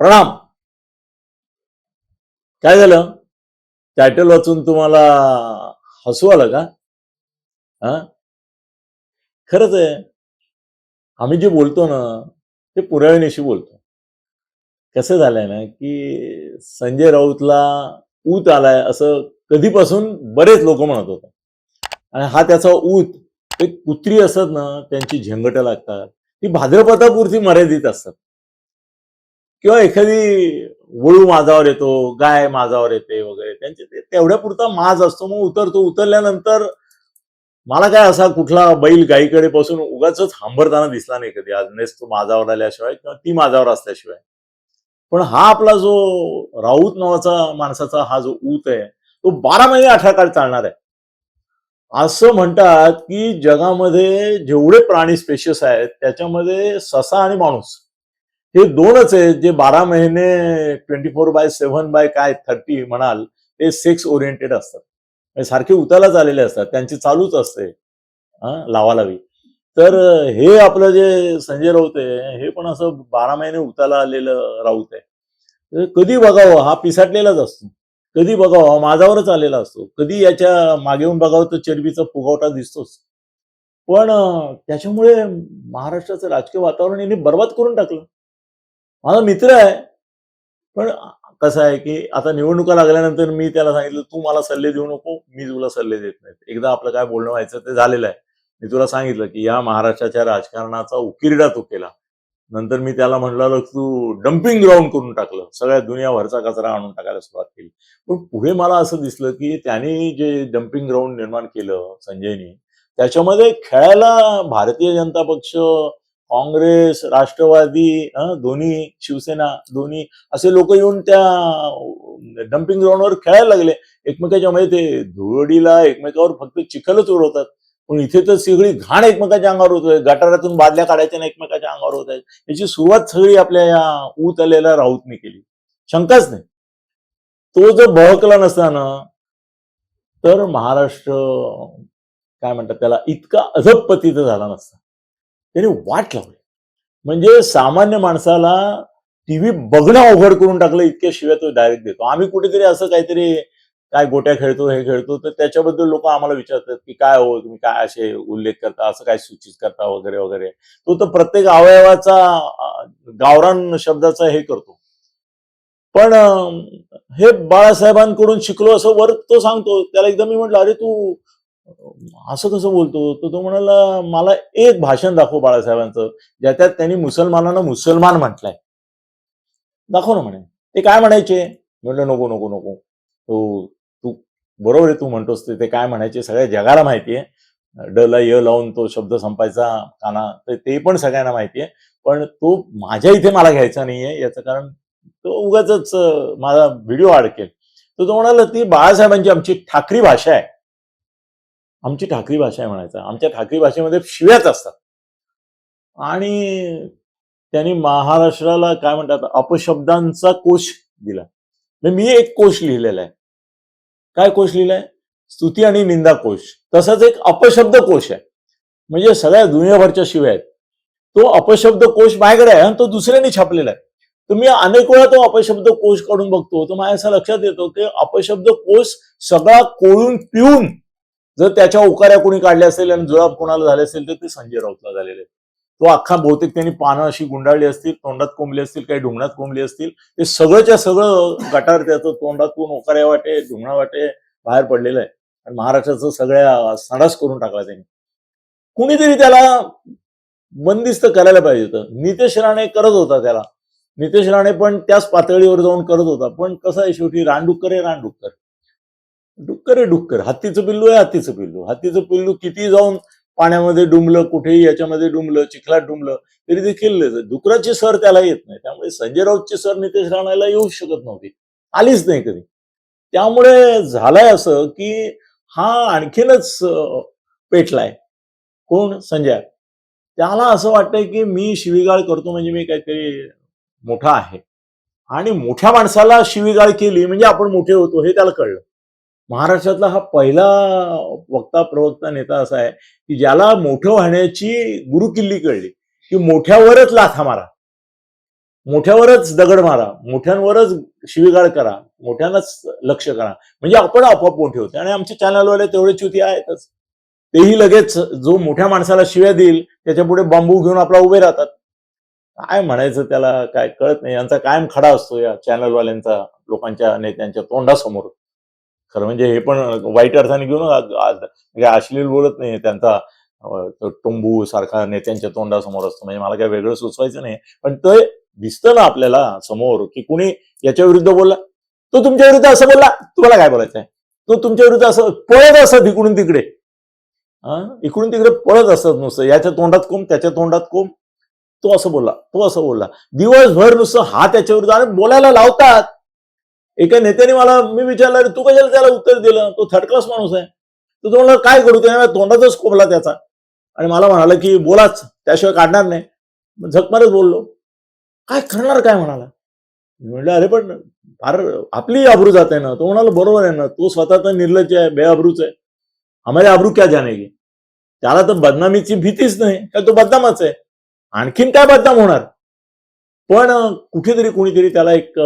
प्रणाम. काय झालं? टायटल वाचून तुम्हाला हसू आलं का? हा? खरंच आहे. आम्ही जे बोलतो ना ते पुराव्यानिशी बोलतो. कसं झालंय ना की संजय राऊतला ऊत आलाय असं कधीपासून बरेच लोक म्हणत होते. आणि हा त्याचा ऊत एक कुत्री असत ना त्यांची झेंगट लागतात. ती भाद्रपदापुरती मर्यादित असतात. किंवा एखादी वळू माझावर येतो गाय माझावर येते वगैरे त्यांचे ते तेवढ्या पुरता माज असतो. मग उतरतो. उतरल्यानंतर मला काय असा कुठला बैल गायीकडे पासून उगाच हांबरताना दिसला नाही कधी. आज नेस तो माझावर आल्याशिवाय किंवा ती माझावर असल्याशिवाय. पण हा आपला जो राऊत नावाचा माणसाचा हा जो ऊत आहे तो बारा महिने अठरा काळ चालणार आहे. असं म्हणतात की जगामध्ये जेवढे प्राणी स्पेशियस आहेत त्याच्यामध्ये ससा आणि माणूस हे दोनच आहेत जे बारा महिने twenty four by seven by काय थर्टी म्हणाल ते सेक्स ओरिएंटेड असतात. म्हणजे सारखे उताला आलेले असतात त्यांची चालूच असते हा लावालावी. तर हे आपलं जे संजय राऊत आहे हे पण असं बारा महिने उताला आलेलं राऊत आहे. कधी बघावं हा पिसाटलेलाच असतो. कधी बघावं हा माझावरच आलेला असतो. कधी याच्या मागे येऊन बघावं तर चरबीचा फुगवटा दिसतोच. पण त्याच्यामुळे महाराष्ट्राचं राजकीय वातावरण यांनी बर्बाद करून टाकलं. माझा मित्र आहे. पण कसं आहे की आता निवडणुका लागल्यानंतर मी त्याला सांगितलं तू मला सल्ले देऊ नको मी तुला सल्ले देत नाही. एकदा आपलं काय बोलणं व्हायचं ते झालेलं आहे. मी तुला सांगितलं की या महाराष्ट्राच्या राजकारणाचा उकिरडा तो केला. नंतर मी त्याला म्हटलं तू डम्पिंग ग्राउंड करून टाकलं. सगळ्या दुनियाभरचा कचरा आणून टाकायला सुरुवात केली. पण पुढे मला असं दिसलं की त्यांनी जे डम्पिंग ग्राउंड निर्माण केलं संजयनी त्याच्यामध्ये खेळायला भारतीय जनता पक्ष काँग्रेस राष्ट्रवादी दोन्ही शिवसेना दोन्ही असे लोक येऊन त्या डम्पिंग ग्राउंडवर खेळायला लागले. एकमेकाच्या मध्ये ते धुळडीला एकमेकावर फक्त चिखलच उडवतात. पण इथे तर सगळी घाण एकमेकाच्या अंगावर होतोय गटारातून बादल्या काढायच्या ना एकमेकाच्या अंगावर होत आहेत. याची सुरुवात सगळी आपल्या या ऊत आलेल्या राऊतने केली. शंकाच नाही. तो जर बहकला नसता ना तर महाराष्ट्र काय म्हणतात त्याला इतका अधपतीत झाला नसता. त्यांनी वाट लावली. म्हणजे सामान्य माणसाला टीव्ही बघणं अवघड करून टाकलं इतक्या शिवाय तो डायरेक्ट देतो. आम्ही कुठेतरी असं काहीतरी काय गोट्या खेळतो हे खेळतो तर त्याच्याबद्दल लोक आम्हाला विचारतात की काय हो तुम्ही काय असे उल्लेख करता असं काय सूचित करता वगैरे वगैरे. तो तर प्रत्येक अवयवाचा गावरान शब्दाचा हे करतो. पण हे बाळासाहेबांकडून शिकलो असं वर तो सांगतो. त्याला एकदा मी म्हटलं अरे तू असं कसं बोलतो? तर तो म्हणाला मला एक भाषण दाखव बाळासाहेबांचं ज्याच्यात त्यांनी मुसलमानांना मुसलमान म्हटलंय. दाखव ना म्हणे. ते काय म्हणायचे? म्हटलं नको नको नको. तो तू बरोबर आहे तू म्हणतोस ते. ते काय म्हणायचे? सगळ्या जगाला माहितीये ड ला य लावून तो शब्द संपायचा काना तर ते पण सगळ्यांना माहितीये पण तो माझ्या इथे मला घ्यायचा नाहीये. याचं कारण तो उगाच माझा व्हिडिओ अडकेल तर तो म्हणाला ती बाळासाहेबांची आमची ठाकरी भाषा आहे. आमची ठाकरी भाषा आहे म्हणायचं. आमच्या ठाकरी भाषेमध्ये शिव्याच असतात. आणि त्यांनी महाराष्ट्राला काय म्हणतात? अपशब्दांचा कोश दिला. म्हणजे मी एक कोश लिहिलेला आहे. काय कोश लिहिलाय? स्तुती आणि निंदा कोश. तसाच एक अपशब्द कोश आहे. म्हणजे सगळ्या दुनियाभरच्या शिव्या आहेत. तो अपशब्द कोश माझ्याकडे आहे आणि तो दुसऱ्याने छापलेला आहे. तर मी अनेक वेळा तो अपशब्द कोश काढून बघतो. तर माझ्या असं लक्षात येतो की अपशब्द कोश सगळा कोळून पिऊन जर त्याच्या उकाऱ्या कोणी काढल्या असेल आणि जुळाब कोणाला झाले असेल तर ते संजय राऊतला झालेले तो अख्खा बहुतेक त्यांनी पानं अशी गुंडाळली असतील तोंडात कोंबली असतील काही ढुंगणात कोंबली असतील ते सगळंच्या सगळं गटार त्याचं तोंडातून ओकाऱ्या वाटे ढुंगणा वाटे बाहेर पडलेलं आहे. आणि महाराष्ट्राचं सगळ्या सणास करून टाकला त्यांनी. कुणीतरी त्याला बंदिस्त करायला पाहिजे होतं. नितेश राणे करत होता त्याला. नितेश राणे पण त्याच पातळीवर जाऊन करत होता. पण कसं आहे शेवटी? रानडुक्कर आहे रानडुक्कर. डुक्कर आहे डुक्कर. हत्तीचं पिल्लू आहे हत्तीचं पिल्लू. हत्तीचं पिल्लू किती जाऊन पाण्यामध्ये डुंबलं कुठेही याच्यामध्ये डुंबलं चिखलात डुंबलं तरी ते खेळले डुकराची सर त्याला येत नाही. त्यामुळे संजय राऊतची सर नितेश राणाला येऊ शकत नव्हती. आलीच नाही कधी. त्यामुळे झालंय असं की हा आणखीनच पेटलाय. कोण? संजय. त्याला असं वाटतंय की मी शिवीगाळ करतो म्हणजे मी काहीतरी मोठा आहे. आणि मोठ्या माणसाला शिवीगाळ केली म्हणजे आपण मोठे होतो हे त्याला कळलं. महाराष्ट्रातला हा पहिला वक्ता प्रवक्ता नेता असा आहे की ज्याला मोठं होण्याची गुरुकिल्ली कळली की मोठ्यावरच लाथा मारा. मोठ्यावरच दगड मारा मोठ्यांवरच शिवीगाळ करा मोठ्यांनाच लक्ष करा. म्हणजे आपण आपोआप मोठे होते. आणि आमचे चॅनलवाले तेवढे च्युती आहेतच. तेही लगेच जो मोठ्या माणसाला शिव्या देईल त्याच्या पुढे बांबू घेऊन आपला उभे राहतात. काय म्हणायचं त्याला काय कळत नाही. यांचा कायम खडा असतो या चॅनलवाल्यांचा लोकांच्या नेत्यांच्या तोंडासमोर. खरं म्हणजे हे पण वाईट अर्थाने घेऊन म्हणजे अश्लील बोलत नाही त्यांचा. टोंबू सारखा नेत्यांच्या तोंडासमोर असतो. म्हणजे मला काही वेगळं सुचवायचं नाही. पण ते दिसतं ना आपल्याला समोर की कुणी याच्या विरुद्ध बोलला? तो तुमच्या विरुद्ध असं बोलला? तुम्हाला काय बोलायचं आहे तो तुमच्या विरुद्ध असं पळत असत इकडून तिकडे. हा इकडून तिकडे पळत असत नुसतं. याच्या तोंडात कोंब त्याच्या तोंडात कोंब. तो असं बोलला तो असं बोलला. दिवसभर नुसतं हा त्याच्या विरुद्ध आणि बोलायला लावतात. एका नेत्याने मला मी विचारलं "अरे तू कशाला त्याला उत्तर दिलं? तो थर्ड क्लास माणूस आहे. तर तो म्हणला काय करू? त्याने तोंडातच खोबला त्याचा. आणि मला म्हणाला की बोलाच त्याशिवाय काढणार नाही. झकमारच बोललो काय करणार काय? म्हणाला. मी म्हणलं अरे पण फार आपली आबरू जाते ना. तो म्हणाला बरोबर आहे ना तो स्वतः तर निर्लज्ज आहे बेआबरूच आहे. हमारे आबरू क्या जानेगी? त्याला तर बदनामीची भीतीच नाही कारण तो बदनामच आहे. आणखीन काय बदनाम होणार? पण कुठेतरी कोणीतरी त्याला एक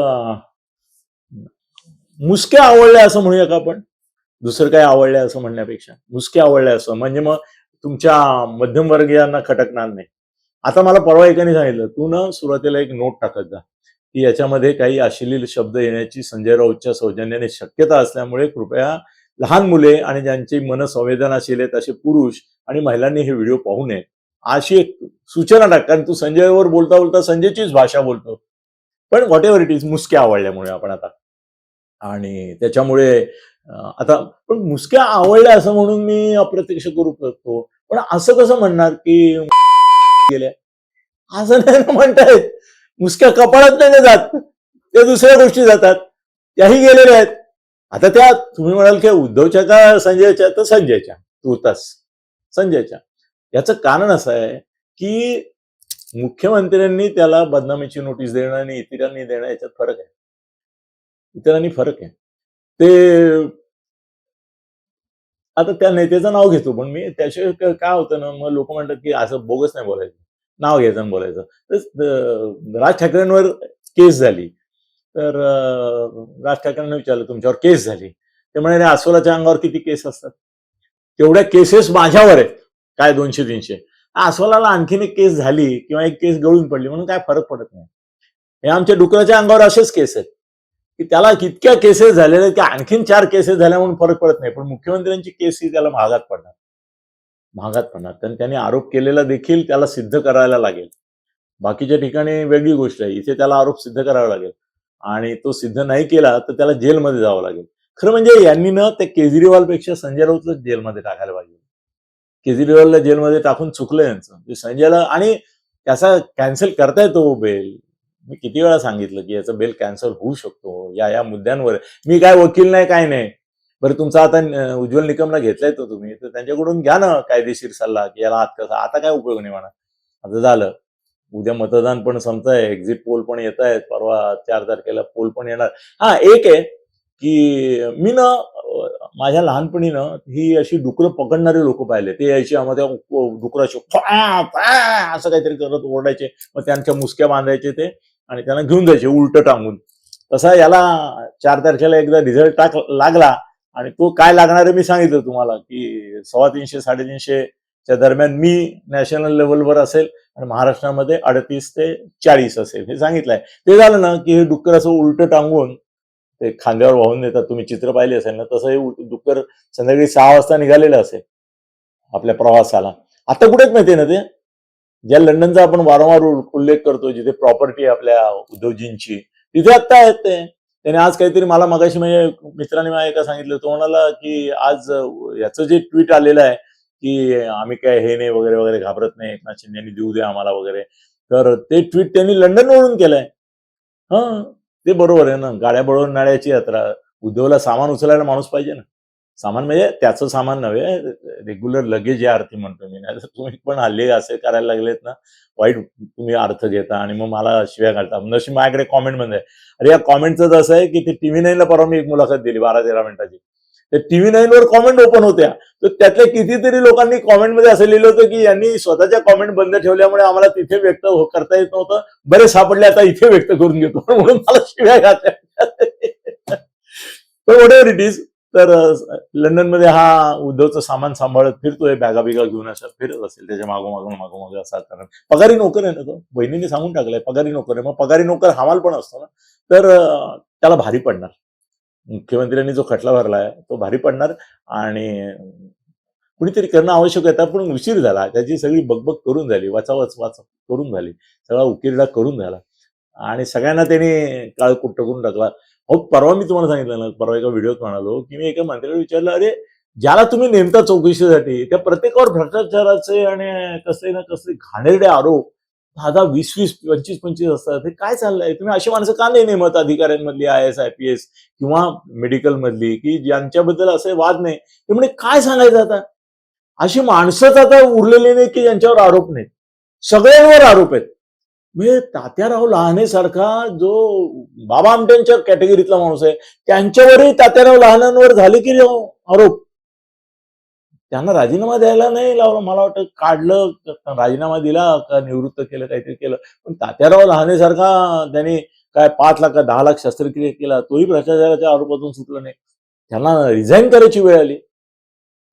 मुसक्या आवडल्या असं म्हणूया का आपण. दुसरं काय आवडलंय असं म्हणण्यापेक्षा. मुसक्या आवडल्या असं. म्हणजे मग तुमच्या मध्यमवर्गीयांना खटकणार नाही. आता मला परवा एकाने सांगितलं तू ना सुरुवातीला एक नोट टाकत जा. की याच्यामध्ये काही अश्लील शब्द येण्याची संजय राऊतच्या सौजन्याने शक्यता असल्यामुळे कृपया लहान मुले आणि ज्यांची मन संवेदनाशील आहेत असे पुरुष आणि महिलांनी हे व्हिडिओ पाहू नये. अशी एक सूचना टाक. कारण तू संजयवर बोलता बोलता संजयचीच भाषा बोलतो. पण व्हॉट एव्हर इट इज मुसक्या आवडल्यामुळे आपण आता आणि त्याच्यामुळे आता पण मुसक्या आवडल्या असं म्हणून मी अप्रत्यक्ष करू शकतो. पण असं कसं म्हणणार की गेल्या? असं नाही ना म्हणतायत. मुसक्या कपाळात नाही जात. ते दुसऱ्या गोष्टी जातात. त्याही गेलेल्या आहेत. आता त्या तुम्ही म्हणाल की उद्धवच्या का संजयच्या? तर संजयच्या. तुर्तास संजयच्या. याचं कारण असं आहे की मुख्यमंत्र्यांनी त्याला बदनामीची नोटीस देणं आणि इतरांनी देणं याच्यात फरक आहे. इतरांनी फरक आहे. ते आता त्या नेत्याचं नाव घेतो पण मी त्याशिवाय काय होतं ना मग लोक म्हणतात की असं बोगस नाही बोलायचं. नाव घ्यायचं बोलायचं. तर राज ठाकरेंवर केस झाली. तर राज ठाकरेंना विचारलं तुमच्यावर केस झाली? ते म्हणाले अस्वलाच्या अंगावर किती केस असतात? तेवढ्या केसेस माझ्यावर आहेत. काय दोनशे तीनशे? अस्वलाला आणखीन एक केस झाली किंवा एक केस गळून पडली म्हणून काय फरक पडत नाही. हे आमच्या डुकराच्या अंगावर असेच केस आहेत. की त्याला कितक्या केसेस झालेल्या आहेत की आणखीन चार केसेस झाल्या म्हणून फरक पडत नाही. पण मुख्यमंत्र्यांची केस ही त्याला महागात पडणार. महागात पडणार. कारण त्याने आरोप केलेला देखील त्याला सिद्ध करायला लागेल. बाकीच्या ठिकाणी वेगळी गोष्ट आहे. इथे त्याला आरोप सिद्ध करावा लागेल. आणि तो सिद्ध नाही केला तर त्याला जेलमध्ये जावं लागेल. खरं म्हणजे यांनी ना ते केजरीवालपेक्षा संजय राऊतच जेलमध्ये टाकायला पाहिजे. केजरीवालला जेलमध्ये टाकून चुकलं यांचं. म्हणजे संजयला आणि त्याचा कॅन्सल करता येतो बेल मी किती वेळा सांगितलं की याचं बेल कॅन्सल होऊ शकतो या या मुद्द्यांवर. मी काय वकील नाही काय नाही. बरं तुमचा आता उज्ज्वल निकमला घेतलाय तो तुम्ही तर त्यांच्याकडून घ्या ना कायदेशीर सल्ला की याला आत कसा आता काय उपयोग नाही म्हणा. आता झालं. उद्या मतदान पण संपतंय एक्झिट पोल पण येत आहेत परवा चार तारखेला पोल पण येणार. हा एक आहे की मी ना माझ्या लहानपणी ना ही अशी डुकरं पकडणारे लोक पाहिले. ते यायची आम्हाला डुकराशी असं काहीतरी करत ओरडायचे मग त्यांच्या मुसक्या बांधायचे ते. आणि त्यांना घेऊन जायचे उलट टांगून. तसा याला चार तारखेला एकदा रिझल्ट टाक लागला आणि तो काय लागणार आहे मी सांगितलं तुम्हाला की सव्वा तीनशे साडेतीनशे च्या दरम्यान मी नॅशनल लेवलवर असेल आणि महाराष्ट्रामध्ये अडतीस ते चाळीस असेल हे सांगितलंय. ते झालं ना की हे डुक्कर असं उलट टांगून ते खांद्यावर वाहून देतात तुम्ही चित्र पाहिले असेल ना तसं हे डुक्कर संध्याकाळी सहा वाजता निघालेलं असेल आपल्या प्रवासाला. आता कुठेच माहितीये ना ते? ज्या लंडनचा आपण वारंवार उल्लेख करतो जिथे प्रॉपर्टी आपल्या उद्धवजींची तिथे आत्ता आहेत ते. त्याने आज काहीतरी मला मगाशी म्हणजे मित्राने मला एका सांगितलं तो म्हणाला की आज याचं जे ट्विट आलेलं आहे की आम्ही काय हे नाही वगैरे वगैरे घाबरत नाही एकनाथ शिंदेनी देऊ दे आम्हाला वगैरे. तर ते ट्विट त्यांनी लंडनवरून केलंय. हा ते बरोबर आहे ना गाड्या बळवून नाळ्याची यात्रा उद्धवला सामान उचलायला माणूस पाहिजे ना. सामान म्हणजे त्याचं सामान नव्हे रेग्युलर लगेज या अर्थी म्हणतो मी. नाही तुम्ही पण हल्ली असे करायला लागलेत ना वाईट तुम्ही अर्थ घेता आणि मग मला शिव्या घालता. नशी माझ्याकडे कॉमेंट म्हणजे आहे. अरे या कॉमेंटचं असं आहे की ते टीव्ही नाईनला परवा मी एक मुलाखत दिली बारा तेरा मिनिटाची. तर टीव्ही नाईन वर कॉमेंट ओपन होत्या. तर त्यातल्या कितीतरी लोकांनी कॉमेंटमध्ये असं लिहिलं होतं की यांनी स्वतःच्या कॉमेंट बंद ठेवल्यामुळे आम्हाला तिथे व्यक्त हो, करता येत नव्हतं. बरे सापडले आता इथे व्यक्त करून घेतो. म्हणून मला शिव्या घातल्या. पण वॉट इट इज तर लंडनमध्ये हा उद्धवचं सामान सांभाळत फिरतोय बॅगा बिगा घेऊन असं फिरत असेल त्याच्या मागोमागून मागोमागे असा कारण. पगारी नोकर आहे ना तो? बहिणीने सांगून टाकलाय पगारी नोकर आहे. मग पगारी नोकर हमाल पण असतो ना? तर त्याला भारी पडणार. मुख्यमंत्र्यांनी जो खटला भरलाय तो भारी पडणार आणि कुणीतरी करणं आवश्यक आहे पण उशीर झाला. त्याची सगळी बकबक करून झाली वाचावाच वाच करून झाली. सगळा उकिरडा करून झाला. आणि सगळ्यांना त्यांनी काळ कुट्ट करून टाकला. अहो परवा मी तुम्हाला सांगितलं ना परवा एका व्हिडिओत म्हणालो की मी एका मंत्र्याला विचारलं अरे ज्याला तुम्ही नेमता चौकशीसाठी त्या प्रत्येकावर भ्रष्टाचाराचे आणि कसले ना कसले घाणेरडे आरोप दहा दहा वीस वीस पंचवीस पंचवीस असतात हे काय चाललंय? तुम्ही अशी माणसं का नाही नेमत अधिकाऱ्यांमधली I S I P S किंवा मेडिकल मधली की ज्यांच्याबद्दल असे वाद नाही? ते म्हणजे काय सांगायचं आता? अशी माणसंच आता उरलेली नाही की ज्यांच्यावर आरोप नाहीत. सगळ्यांवर आरोप आहेत. म्हणजे तात्याराव लहानेसारखा जो बाबा आमट्यांच्या कॅटेगरीतला माणूस आहे त्यांच्यावरही तात्याराव लहानांवर झाले की हो? आरोप. त्यांना राजीनामा द्यायला नाही लावलं. मला वाटतं काढलं राजीनामा दिला का निवृत्त केलं काहीतरी केलं. पण तात्याराव लहानेसारखा त्यांनी काय पाच लाख का दहा लाख शस्त्रक्रिया केला तोही भ्रष्टाचाराच्या आरोपातून सुटला नाही. त्यांना रिझाईन करायची वेळ आली.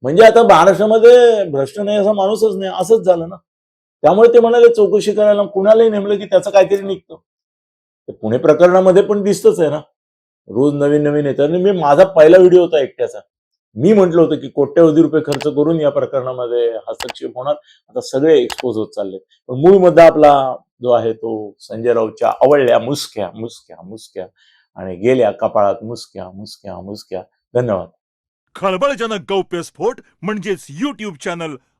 म्हणजे आता महाराष्ट्रामध्ये भ्रष्ट नाही असा माणूसच नाही. असंच झालं ना. त्यामुळे ते म्हणाले चौकशी करायला कुणालाही नेमलं की त्याचं काहीतरी निघतं. ते पुणे प्रकरणामध्ये पण दिसतच आहे ना. रोज नवीन नवीन येतं आणि मी माझा पहिला व्हिडिओ होता एकट्याचा. मी म्हटलं होतं की कोट्यवधी रुपये खर्च करून या प्रकरणामध्ये हस्तक्षेप होणार. आता सगळे एक्सपोज होत चालले. पण मूळ मुद्दा आपला जो आहे तो संजय राऊतच्या आवडल्या मुसक्या मुसक्या मुसक्या. आणि गेल्या कपाळात मुसक्या मुसक्या मुसक्या. धन्यवाद. खळबळजनक गौप्यस्फोट म्हणजेच युट्यूब चॅनल